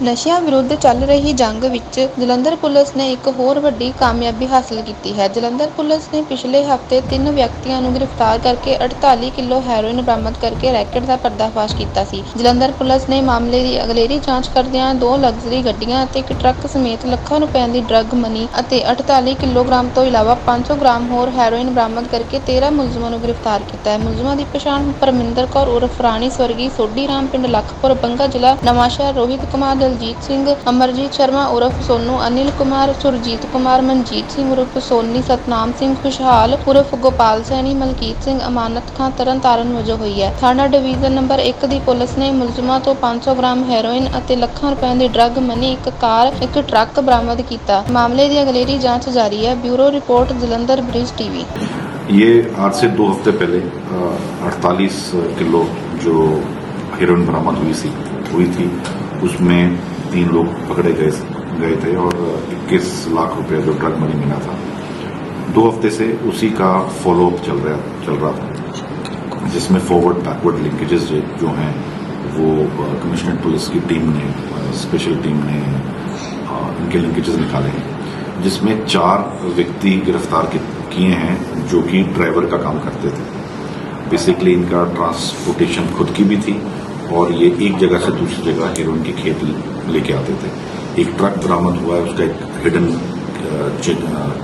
ਨਸ਼ਿਆਂ ਵਿਰੁੱਧ ਚੱਲ ਰਹੀ ਜੰਗ ਵਿੱਚ ਜਲੰਧਰ ਪੁਲਿਸ ਨੇ ਇੱਕ ਹੋਰ ਵੱਡੀ ਕਾਮਯਾਬੀ ਹਾਸਲ ਕੀਤੀ ਹੈ। ਜਲੰਧਰ ਪੁਲਿਸ ਨੇ ਪਿਛਲੇ ਹਫ਼ਤੇ ਤਿੰਨ ਵਿਅਕਤੀਆਂ ਨੂੰ ਗ੍ਰਿਫਤਾਰ ਕਰਕੇ 48 ਕਿਲੋ ਹੈਰੋਇਨ ਬਰਾਮਦ ਕਰਕੇ ਰੈਕੇਟ ਦਾ ਪਰਦਾਫਾਸ਼ ਕੀਤਾ ਸੀ। ਜਲੰਧਰ ਪੁਲਿਸ ਨੇ ਮਾਮਲੇ ਦੀ ਅਗਲੇਰੀ ਜਾਂਚ ਕਰਦਿਆਂ ਦੋ ਲਗਜ਼ਰੀ ਗੱਡੀਆਂ ਅਤੇ ਇੱਕ ਟਰੱਕ ਸਮੇਤ ਲੱਖਾਂ ਰੁਪਏ ਦੀ ਡਰੱਗ ਮਨੀ ਅਤੇ 48 ਕਿਲੋਗ੍ਰਾਮ ਤੋਂ ਇਲਾਵਾ 500 ਗ੍ਰਾਮ ਹੋਰ ਹੈਰੋਇਨ ਬਰਾਮਦ ਕਰਕੇ 13 ਮੁਲਜ਼ਮਾਂ ਨੂੰ ਗ੍ਰਿਫਤਾਰ ਕੀਤਾ ਹੈ। ਮੁਲਜ਼ਮਾਂ ਦੀ ਪਛਾਣ ਪਰਮਿੰਦਰ ਕੌਰ ਉਰਫ ਰਾਣੀ ਸਵਰਗੀ ਸੋਢੀ ਰਾਮ ਪਿੰਡ ਲੱਖਪੁਰ ਬੰਗਾ ਜ਼ਿਲ੍ਹਾ ਨਵਾਂਸ਼ਹਿਰ ਰੋਹਿਤ ਕੁਮਾਰ ਦਲਜੀਤ ਸਿੰਘ ਅਮਰਜੀਤ ਸ਼ਰਮਾ ਉਰਫ ਸੋਨੂ ਅਨਿਲ ਕੁਮਾਰ ਸੁਰਜੀਤ ਕੁਮਾਰ ਮਨਜੀਤ ਸਿੰਘ ਉਰਫ ਸੋਨੀ ਸਤਨਾਮ ਸਿੰਘ ਖੁਸ਼ਹਾਲ ਉਰਫ ਗੋਪਾਲ ਸੈਣੀ ਮਲਕੀਤ ਸਿੰਘ ਅਮਾਨਤ ਖਾਂ ਤਰਨਤਾਰਨ ਵਜੋਂ ਹੋਈ ਹੈ ਥਾਣਾ ਡਿਵੀਜ਼ਨ ਨੰਬਰ 1 ਦੀ ਪੁਲਿਸ ਨੇ ਮੁਲਜ਼ਮਾਂ ਤੋਂ 500 ਗ੍ਰਾਮ ਹੈਰੋਇਨ ਅਤੇ ਲੱਖਾਂ ਰੁਪਏ ਦੀ ਡਰੱਗ ਮਨੀ ਇੱਕ ਕਾਰ ਇੱਕ ਟਰੱਕ ਬਰਾਮਦ ਕੀਤਾ ਮਾਮਲੇ ਦੀ ਅਗਲੇਰੀ ਜਾਂਚ ਜਾਰੀ ਹੈ bureau report Jalandhar bridge TV ये आज से दो हफ्ते पहले अड़तालीस किलो जो हेरोइन बरामद हुई सी हुई थी उसमें तीन लोग पकड़े गए गए थे और 21 लाख रुपए जो ड्रग मनी मिला था। दो हफ़्ते से उसी का फॉलोअप चल रहा चल रहा था, जिसमें फॉरवर्ड बैकवर्ड लिंकेजेस जो हैं, वो कमिश्नर पुलिस की टीम ने स्पेशल टीम ने इनके लिंकेजेस निकाले हैं, जिसमें चार व्यक्ति गिरफ़्तार किए हैं, जो कि ड्राइवर का काम करते थे। बेसिकली इनका ट्रांसपोर्टेशन खुद की भी थी और ये एक जगह से दूसरी जगह हीरोइन की खेत लेके आते थे। एक ट्रक बरामद हुआ है, उसका एक हिडन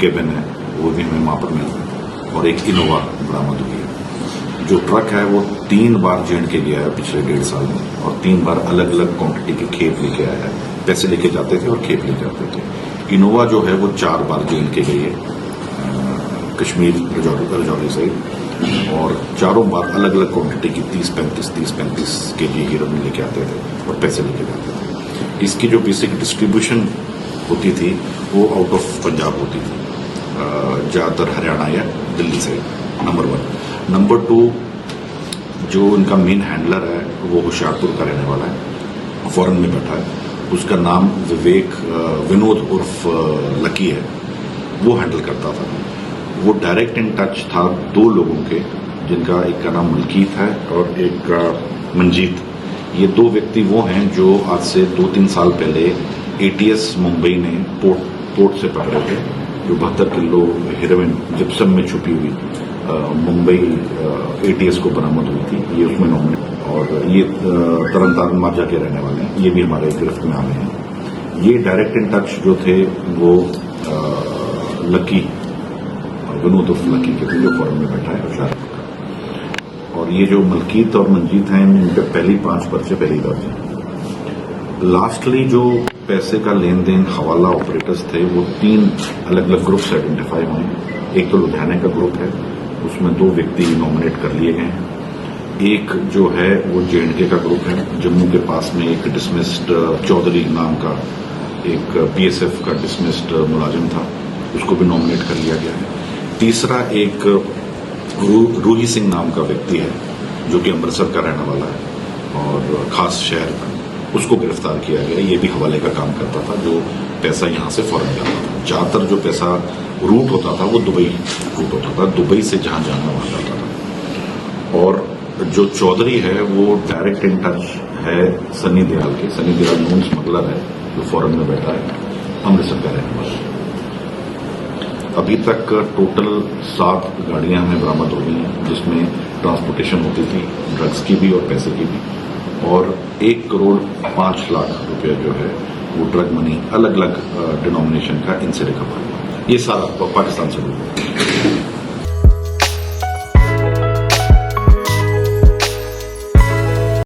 केबिन है, वो भी हमें वहाँ पर मिला। और एक इनोवा बरामद हुई है। जो ट्रक है, वो तीन बार जेंड के गया है पिछले डेढ़ साल में, और तीन बार अलग अलग क्वांटिटी के खेप लेके आया है। पैसे लेके जाते थे और खेप लेके आते थे। इनोवा जो है, वो चार बार जेंड के गई है कश्मीर, रजौरी से और चारों बार अलग अलग क्वांटिटी की तीस, पैंतीस तीस, पैंतीस के जी हीरोइन लेके आते थे और पैसे लेके जाते थे। इसकी जो बेसिक डिस्ट्रीब्यूशन होती थी, वो आउट ऑफ़ पंजाब होती थी। ज़्यादातर हरियाणा या दिल्ली से नंबर वन नंबर टू जो इनका मेन हैंडलर है, वो होशियारपुर का रहने वाला है फॉरन में बैठा है। उसका नाम विवेक विनोद उर्फ़ लकी है। वो हैंडल करता था। वो डायरेक्ट इन टच था दो लोगों के जिनका एक का नाम मलकीत है और एक का मंजीत। ये दो व्यक्ति वो हैं जो आज से दो तीन साल पहले एटीएस मुंबई ने पोर्ट पोर्ट से पकड़े थे जो बहत्तर किलो हेरोइन जिप्सम में छुपी हुई मुंबई एटीएस को बरामद हुई थी। ये उसमें नॉमिनेट और ये तरन तरन मार्जा के रहने वाले हैं। ये भी हमारे गिरफ्त में आ आए हैं। ये डायरेक्ट इन टच जो थे वो अ, लकी विनोद उर्फ़ लकी के जो फॉरन में बैठा है का और ये जो मलकीत और मंजीत हैं इन पे पहली पाँच पर्चे पहली दर्ज हैं लास्टली जो पैसे का लेन देन हवाला ऑपरेटर्स थे, वो तीन अलग अलग ग्रुप्स आइडेंटिफाई हुए एक तो लुधियाने का ग्रुप है, उसमें दो व्यक्ति नॉमिनेट कर लिए गए हैं। एक जो है, वो जेएंडके का ग्रुप है। जम्मू के पास में एक डिसमिस्ड चौधरी नाम का एक पीएसएफ का डिसमिस्ड मुलाजिम था। उसको भी नॉमिनेट कर लिया गया है। तीसरा एक रू- रूही सिंह नाम का व्यक्ति है, जो कि अमृतसर का रहने वाला है, और खास शहर का उसको गिरफ़्तार किया गया। ये भी हवाले का काम करता था, जो पैसा यहाँ से फ़ौरन जाता था। ज़्यादातर जो पैसा रूट होता था, वो दुबई रूट होता था। दुबई से जहाँ जाना, वहाँ जाता था। और जो चौधरी है, वो डायरेक्ट इन टच है सनी दयाल के। सनी दयाल नॉन स्मगलर है, जो फॉरन में बैठा है, अमृतसर का रहने वाला है। अभी तक टोटल सात गाड़ियाँ हमें बरामद हो गई हैं, जिसमें ट्रांसपोर्टेशन होती थी ड्रग्स की भी और पैसे की भी। और एक करोड़ पाँच लाख रुपया जो है, वो ड्रग मनी अलग अलग डिनोमिनेशन का इनसे रिकवर हुआ। ये सारा पाकिस्तान से हुआ।